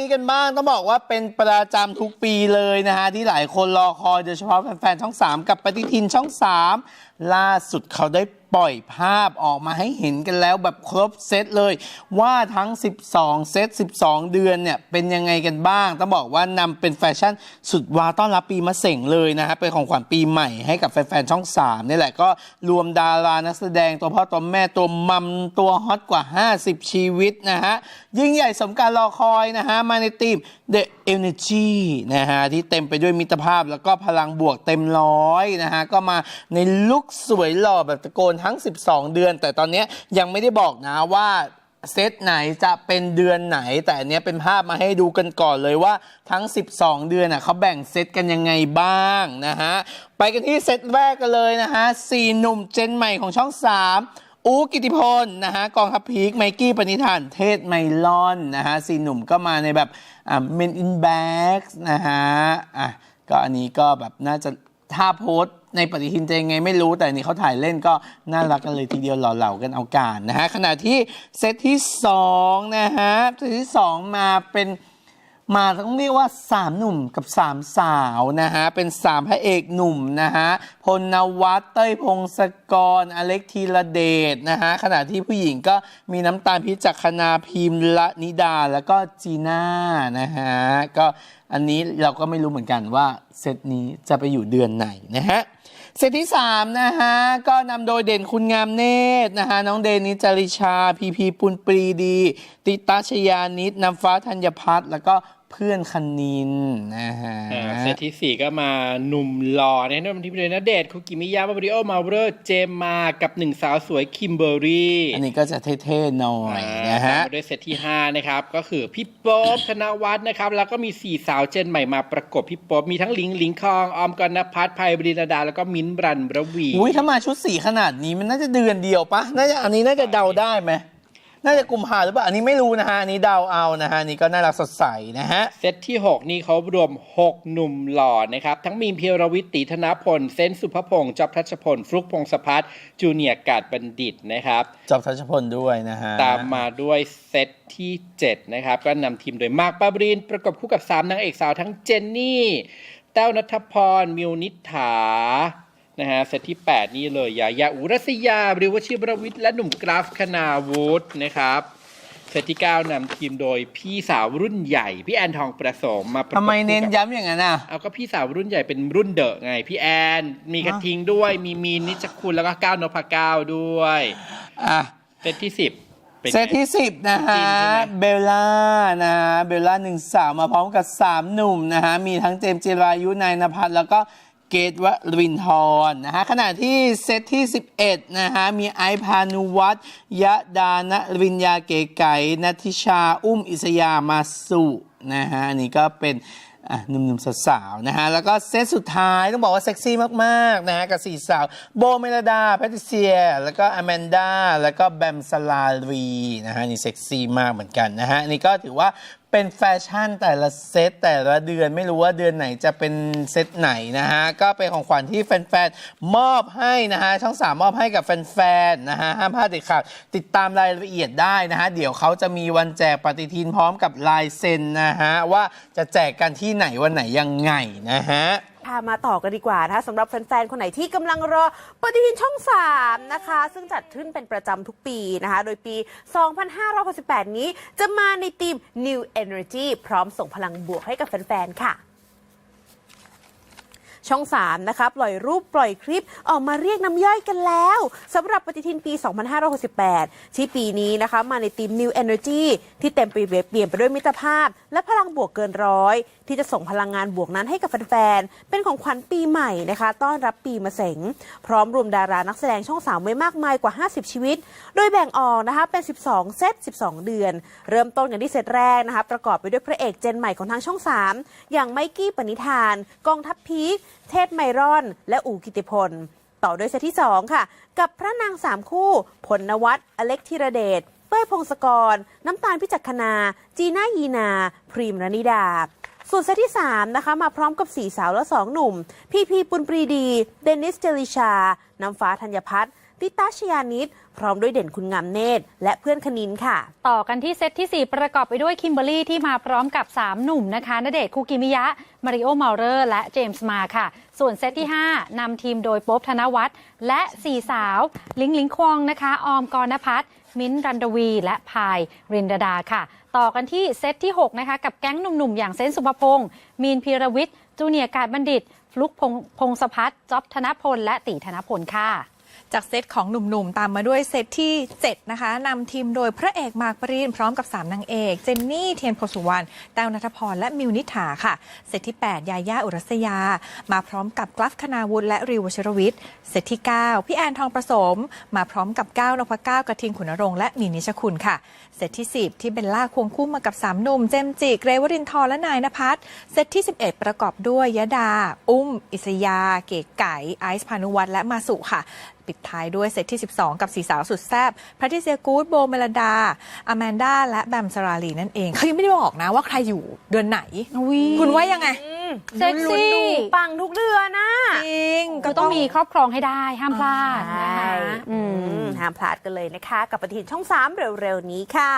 นี้กันบ้างต้องบอกว่าเป็นประจำทุกปีเลยนะฮะ ที่หลายคนรอคอยโดยเฉพาะแฟนๆช่อง 3 กับปฏิทินช่อง 3 ล่าสุดเขาได้ ปล่อยภาพออกมาให้เห็นกันแล้วแบบครบเซตเลย ว่าทั้ง 12 เซต 12 เดือนเนี่ยเป็นยังไงกันบ้าง ต้องบอกว่านำเป็นแฟชั่นสุดว้าต้อนรับปีมะเส็งเลยนะฮะเป็นของขวัญปีใหม่ให้กับแฟนๆช่อง 3 นี่แหละก็รวมดารานักแสดงตัวพ่อตัวแม่ตัวมัมตัวฮอตกว่า 50 ชีวิตนะฮะยิ่งใหญ่สมการรอคอยนะฮะมาในทีม The Energy นะฮะที่เต็มไปด้วยมิตรภาพแล้วก็พลังบวกเต็มร้อยนะฮะก็มาในลุคสวยหล่อแบบตะโกนทั้ง 12 เดือน แต่ตอนนี้ยังไม่ได้บอกนะว่าเซตไหนจะเป็นเดือนไหน แต่อันเนี้ยเป็นภาพมาให้ดูกันก่อนเลยว่าทั้ง 12 เดือนน่ะเขาแบ่งเซตกันยังไงบ้างนะฮะ ไปกันที่เซตแรกกันเลยนะฮะสี่หนุ่มเจนใหม่ของช่อง 3อูกิติพลนะฮะกองทัพพีคไมกี้ปณิธานเทศไมลอนนะฮะสี่หนุ่มก็มาในแบบอ่า Men in Bags นะฮะอะก็อันนี้ก็แบบน่าจะท่าโพสต ในปฏิทินจะยังไงไม่รู้แต่นนี้เขาถ่ายเล่นก็น่ารักกันเลยทีเดียวหล่อๆกันเอาการนะฮะขณะที่เซตที่2นะฮะเซตที่ 2 มาเป็นมาต้องเรียกว่า 3 หนุ่มกับ 3 สาวนะฮะ เป็น 3 พระเอกหนุ่มนะฮะ พลนวัตเต้ยพงศกร อเล็กธีระเดชนะฮะ ขณะที่ผู้หญิงก็มีน้ำตาลพิจักคณาพิมพ์ละนิดา แล้วก็จีน่านะฮะ ก็อันนี้เราก็ไม่รู้เหมือนกันว่าเซตนี้จะไปอยู่เดือนไหนนะฮะ เซตที่3นะฮะ ก็นำโดยเด่นคุณงามเนตรนะฮะ น้องเดนิจาริชา พีพีปุณปรีดี ติตาชยานิตน้ำฟ้าธัญพัฒน์แล้วก็ เพื่อนคณินนะฮะอ่าเซตที่สี่ก็มาหนุ่มหล่อแนะนำที่เลยนะเดชน์คุกิมิยะมาริโอมาเบอร์เจมมากับหนึ่งสาวสวยคิมเบอร์รี่ อันนี้ก็จะเท่ๆหน่อยนะตาฮะมมาด้วยเซตที่5นะครับก็คือพี่โป๊บธนวัฒน์นะครับ แล้วก็มี4สาวเจนใหม่มาประกบพี่โป๊บมีทั้งลิงลิงคองออมกนพัฒน์ภัยบรินดา แล้วก็มิ้นท์บรันบระวีอุ้ยถ้ามาชุดสีขนาดนี้มันน่าจะเดือนเดียวปะน่าจะอันนี้น่าจะเดาได้ไหม น่าจะกุมภาหรือเปล่าอันนี้ไม่รู้นะฮะอันนี้เดาเอานะฮะอันนี่ก็น่ารักสดใสนะฮะ เซตที่ 6 นี่เขารวม 6 หนุ่มหล่อนะครับ ทั้งมีมเพียวรวิทย์ตีธนพล เซนสุภพงศ์จอบทัชพล ฟลุกพงศพัฒน์จูเนียร์กาดบัณฑิตนะครับ จอบทัชพลด้วยนะฮะ ตามมาด้วยเซตที่ 7 นะครับ ก็นำทีมโดยมาร์คปาบรินประกบคู่กับ 3นางเอกสาวทั้งเจนนี่แต้วนัทพรมิวนิษฐา นะฮะเซตที่ 8 นี่เลยยายาอุรัสยาบริวชิบรวิทย์และหนุ่มกราฟคณาวุฒินะครับเซตที่ 9นำทีมโดยพี่สาวรุ่นใหญ่ พี่แอนทองประสมมาประกบทำไมคู่เน้นกับย้ำอย่างนั้นอะ เอาก็พี่สาวรุ่นใหญ่เป็นรุ่นเดอะไง พี่แอน มีกระทิงด้วย มีมีนนิจคุณแล้วก็ก้าวนพก้าวด้วยอะ เซตที่สิบเป็นไง เซตที่ 10 นะฮะจีนใช่ไหม เบลล่านะฮะ เบลล่าหนึ่งสาวมาพร้อมกับ 3 หนุ่มนะฮะ มีทั้งเจมส์จิรายุนายนภัสแล้วก็ เกตวรินทร์นะฮะขณะที่เซตที่ 11นะฮะมีไอพานุวัฒน์ยะดานริญญาเก๋ไก่นัทิชาอุ้มอิสยามาสุนะฮะอันนี้ก็เป็นหนุ่มๆสาวๆนะฮะ แล้วก็เซตสุดท้ายต้องบอกว่าเซ็กซี่มากๆนะฮะ กับสี่สาว โบเมลดาแพทริเซีย แล้วก็อแมนดา แล้วก็แบมสลารีนะฮะ นี่เซ็กซี่มากเหมือนกันนะฮะ นี่ก็ถือว่า เป็นแฟชั่นแต่ละเซตแต่ละเดือนไม่รู้ว่าเดือนไหนจะเป็นเซตไหนนะฮะ ก็เป็นของขวัญที่แฟนๆ มอบให้นะฮะ ช่องสามมอบให้กับแฟนๆ นะฮะ ห้ามพลาดเด็ดขาดติดตามรายละเอียดได้นะฮะ เดี๋ยวเขาจะมีวันแจกปฏิทินพร้อมกับลายเซ็นนะฮะ ว่าจะแจกกันที่ไหนวันไหนยังไงนะฮะ พามาต่อกันดีกว่านะคะสำหรับแฟนๆ คนไหนที่กำลังรอปฏิทินช่อง 3 นะคะ ซึ่งจัดขึ้นเป็นประจำทุกปีนะคะ โดยปี 2568 นี้จะมาในทีม New Energy พร้อมส่งพลังบวกให้กับแฟนๆ ค่ะช่อง 3 นะคะ ปล่อยรูปปล่อยคลิปออกมาเรียกน้ำย่อยกันแล้วสำหรับปฏิทินปี 2568 ที่ปีนี้นะคะ มาในทีม New Energy ที่เต็มไปด้วยเปลี่ยนไปด้วยมิตรภาพ และพลังบวกเกินร้อยที่จะส่งพลังงานบวกนั้นให้กับแฟนๆ เป็นของขวัญปีใหม่นะคะ ต้อนรับปีมะเสงพร้อมรวมดารานักแสดงช่อง3ไว้มากมายกว่า 50 ชีวิต โดยแบ่งออกนะคะเป็น 12 เซต 12 เดือน เริ่มต้นกันที่เซตแรกนะคะประกอบไปด้วยพระเอกเจนใหม่ของทางช่อง 3 อย่างไมกี้ปณิธาน กองทัพพีคเทศไมรอน และอูกิติพลต่อด้วยเซตที่ 2 ค่ะ กับพระนางสามคู่ผลนวัตอเล็กธีรเดช เป้ยพงศกร น้ำตาลพิจักคณา จีน่ายีนา พรีมรนิดา ส่วนเซตที่ 3 นะคะ มาพร้อมกับ 4 สาวและ 2 หนุ่ม พีพีปุณปรีดี เดนิสเจลิชา น้ำฟ้าธัญพัฒน์ติตาชยานิดพร้อมด้วยเด่นคุณงามเนตร และเพื่อนคณินค่ะ ต่อกันที่เซตที่ 4 ประกอบไปด้วยคิมเบอรี่ที่มาพร้อมกับ 3 หนุ่มนะคะณเดชน์คุกิมิยะ มาริโอเมาเรอร์ และเจมส์มาค่ะ ส่วนเซตที่ 5นำทีมโดยโป๊บธนวัฒน์และ 4 สาว ลิงลิงควงนะคะ ออมกรณพัฒน์ มิ้นท์รันดวี และพายรินดาดาค่ะ ต่อกันที่เซตที่ 6 นะคะ กับแก๊งหนุ่มๆ อย่างเซนสุภพงศ์มีนพีรวิทย์จูเนียร์การบัณฑิต ฟลุกพงพงศพัฒน์จ๊อบธนพล และตีธนพลค่ะ จากเซตของหนุ่มๆ ตามมาด้วยเซตที่ 7 นะคะนำทีมโดยพระเอกมากปรีนพร้อมกับ 3นางเอก เจนนี่เทียนโพสุวรรณแต้วนัทพร และมิวนิษฐาค่ะ เซตที่ 8 ยาย่าอุรัสยา มาพร้อมกับกลัฟคณาวุฒิและริววชรวิทย์เซตที่ 9 พี่แอนทองประสม มาพร้อมกับก้าวนพก้าวกระทิงขุนรงค์และหนินิชคุณค่ะ เซตที่ 10 ที่เบลล่าควงคู่มากับ 3 หนุ่ม เจมจิเกรวรินทร์และนายนภัสเซตที่ 11 ประกอบด้วยยดา อุ้ม อิสยา เก๋ไก่ไอซ์พานุวัฒน์และมาสุค่ะปิดท้ายด้วยเซตที่ 12 กับสีสาวสุดแซ่บแพทริเซียกูดโบเมลดาอแมนดาและแบมสราลีนั่นเอง เขายังไม่ได้บอกนะว่าใครอยู่เดือนไหน คุณว่ายังไง เซ็กซี่ปังทุกเดือนนะจริง ก็ต้องมีครอบครองให้ได้ห้ามพลาดนะคะอืมห้ามพลาดกันเลยนะคะ กับปฏิทินช่อง 3 เร็ว ๆ นี้ค่ะ